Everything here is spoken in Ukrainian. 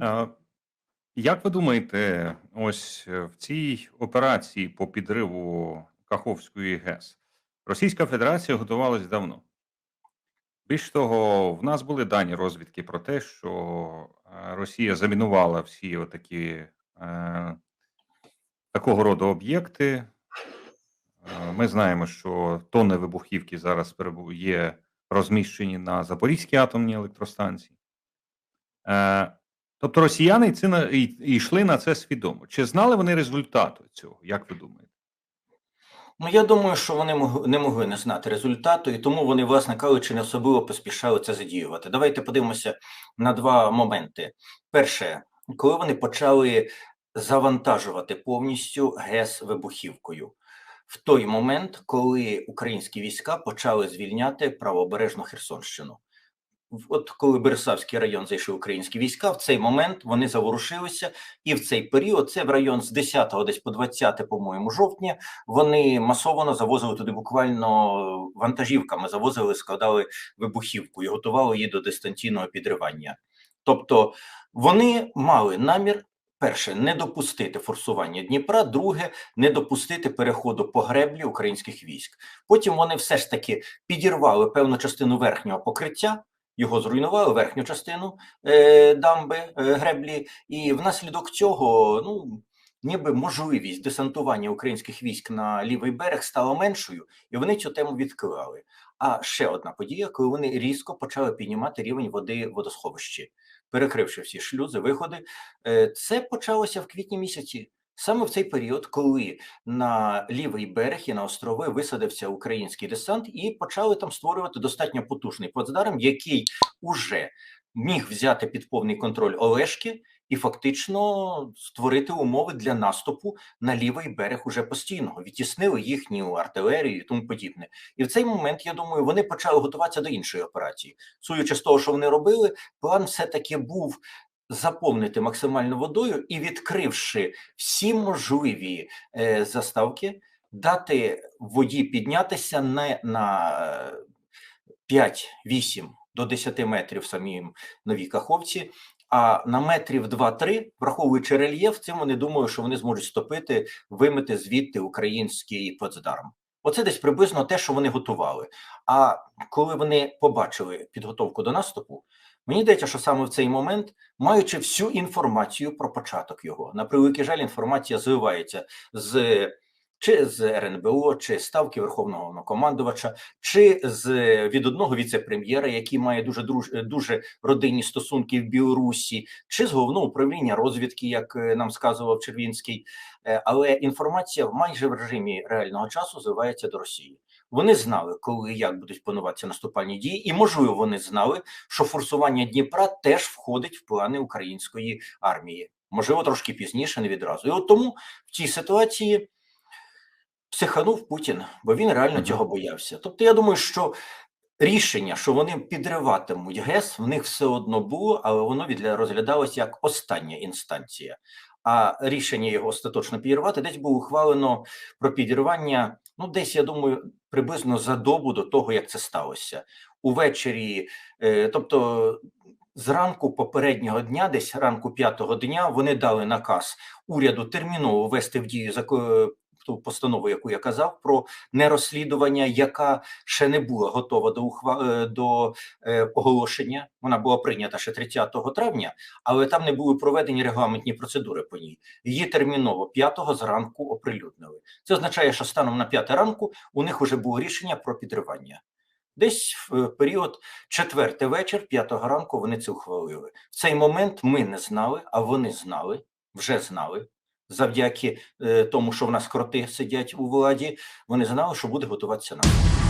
Е, Як ви думаєте, ось е, в цій операції по підриву Каховської ГЕС Російська Федерація готувалась давно? Більш того, в нас були дані розвідки про те, що е, Росія замінувала всі отакі е, такого роду об'єкти. Ми знаємо, що тонни вибухівки зараз є розміщені на Запорізькій атомній електростанції. Е, Тобто росіяни на і, йшли на це свідомо. Чи знали вони результату цього? Як ви думаєте? Ну, я думаю, що вони не могли не знати результату, і тому вони, власне кажучи, не особливо поспішали це задіювати. Давайте подивимося на два моменти. Перше, коли вони почали завантажувати повністю ГЕС вибухівкою. В той момент, коли українські війська почали звільняти правобережну Херсонщину. От коли Бересавський район зайшли українські війська, в цей момент вони заворушилися, і в цей період, це в район з 10 десь по 20, по-моєму, жовтня, вони масово завозили туди буквально вантажівками, завозили, складали вибухівку і готували її до дистанційного підривання. Тобто вони мали намір. Перше, не допустити форсування Дніпра, друге, не допустити переходу по греблі українських військ. Потім вони все ж таки підірвали певну частину верхнього покриття, його зруйнували верхню частину е, дамби е, греблі, і внаслідок цього, ну ніби можливість десантування українських військ на лівий берег стала меншою, і вони цю тему відклали. А ще одна подія, коли вони різко почали піднімати рівень води в водосховищі, перекривши всі шлюзи, виходи. Е, Це почалося в квітні місяці. Саме в цей період, коли на лівий берег і на острови висадився український десант, і почали там створювати достатньо потужний плацдарм, який уже міг взяти під повний контроль Олешки і фактично створити умови для наступу на лівий берег уже постійного, відтіснили їхню артилерію і тому подібне. І в цей момент, я думаю, вони почали готуватися до іншої операції. Судячи з того, що вони робили, план все-таки був. Заповнити максимально водою і відкривши всі можливі е, заставки, дати воді піднятися не на е, 5-8 до 10 метрів самим новій каховці, а на метрів 2-3, враховуючи рельєф, цим вони думають, що вони зможуть стопити, вимити звідти український плацдарм. Оце десь приблизно те, що вони готували. А коли вони побачили підготовку до наступу, мені здається, що саме в цей момент, маючи всю інформацію про початок його, на превеликий жаль, інформація зливається з чи з РНБО, чи ставки Верховного Головнокомандувача, чи з від одного віце-прем'єра, який має дуже друж, дуже родинні стосунки в Білорусі, чи з головного управління розвідки, як е, нам сказував Червінський. Е, Але інформація майже в режимі реального часу зливається до Росії. Вони знали, коли і як будуть плануватися наступальні дії, і можливо, вони знали, що форсування Дніпра теж входить в плани української армії. Можливо, трошки пізніше, не відразу. І от тому в цій ситуації психанув Путін, бо він реально цього боявся. Тобто, я думаю, що рішення, що вони підриватимуть ГЕС, в них все одно було, але воно розглядалося як остання інстанція. А рішення його остаточно підірвати десь було ухвалено про підірвання. Ну, десь я думаю, приблизно за добу до того, як це сталося. Увечері, е, тобто зранку попереднього дня, десь ранку п'ятого дня, вони дали наказ уряду терміново ввести в дію ту постанову, яку я казав, про нерозслідування, яка ще не була готова до ухва... е, до е, оголошення. Вона була прийнята ще 30 травня, але там не були проведені регламентні процедури по ній. Її терміново 5-го зранку оприлюднили. Це означає, що станом на 5 ранку у них вже було рішення про підривання. Десь в е, період четвертий вечір, п'ятого ранку вони це ухвалили. В цей момент ми не знали, а вони знали, вже знали. Завдяки е, тому, що в нас кроти сидять у владі, вони знали, що буде готуватися наступ.